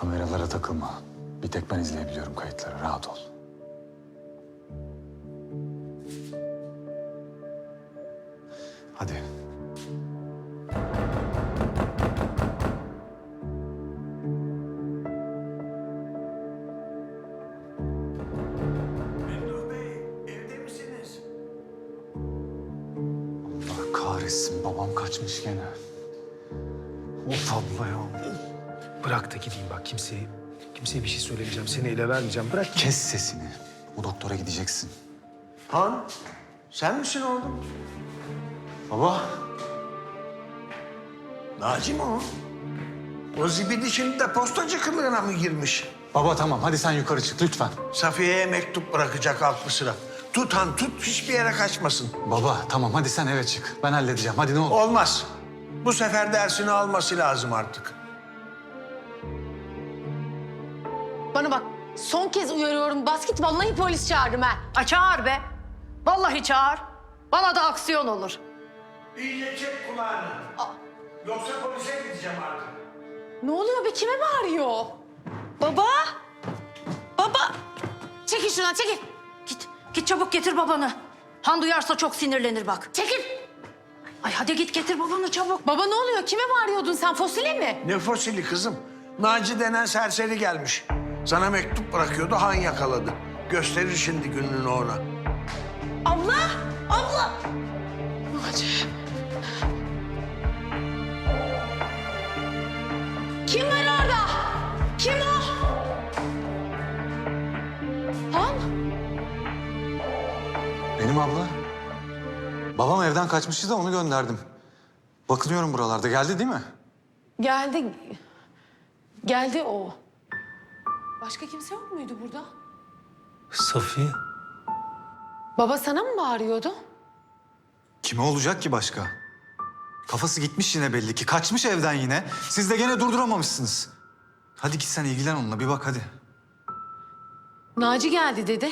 Kameralara takılma. Bir tek ben izleyebiliyorum kayıtları. Rahat ol. Hadi. Memduh Bey, evde misiniz? Allah kahretsin babam kaçmış gene. Of abla ya. Bırak da gideyim bak kimseye. Kimseye bir şey söylemeyeceğim. Seni ele vermeyeceğim. Bırak. Kes sesini. Bu doktora gideceksin. Han, sen misin oğlum? Baba. Naci mi o? O zibidi şimdi de postacı kılığına mı girmiş? Baba tamam hadi sen yukarı çık lütfen. Safiye'ye mektup bırakacak alt sıra. Tut Han tut, hiçbir yere kaçmasın. Baba tamam hadi sen eve çık. Ben halledeceğim. Hadi ne olur. Olmaz. Bu sefer dersini alması lazım artık. Bana bak son kez uyarıyorum bas git vallahi polis çağırırım ha. Ay çağır be. Vallahi çağır. Bana da aksiyon olur. İyice çek kulağını. Yoksa polise gideceğim artık. Ne oluyor be kime bağırıyor? Baba. Baba. Çekil şuradan çekil. Git. Git çabuk getir babanı. Han duyarsa çok sinirlenir bak. Çekil. Ay hadi git getir babanı çabuk. Baba ne oluyor kime bağırıyordun sen fosile mi? Ne fosili kızım? Naci denen serseri gelmiş. Sana mektup bırakıyordu, Han yakaladı. Gösterir şimdi gününü ona. Abla abla. Naci. Kim var orada? Kim o? Han? Benim abla. Babam evden kaçmıştı da onu gönderdim. Bakınıyorum buralarda. Geldi değil mi? Geldi. Geldi o. Başka kimse yok muydu burada? Safiye. Baba sana mı bağırıyordu? Kime olacak ki başka? Kafası gitmiş yine belli ki. Kaçmış evden yine. Siz de gene durduramamışsınız. Hadi git sen ilgilen onunla. Bir bak hadi. Naci geldi dedi.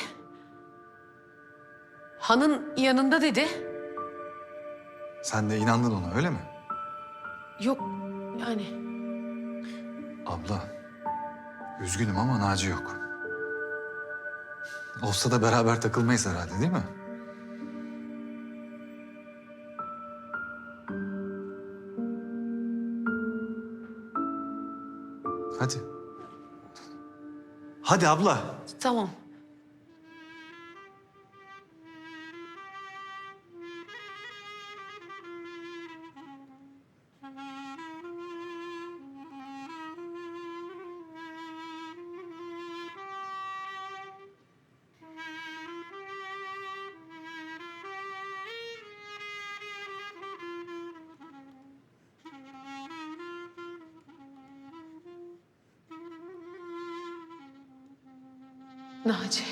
Hanın yanında dedi. Sen de inandın ona öyle mi? Yok yani Abla. Üzgünüm ama Naci yok. Olsa da beraber takılmayız herhalde değil mi? Hadi. Hadi abla. tamam. Naci.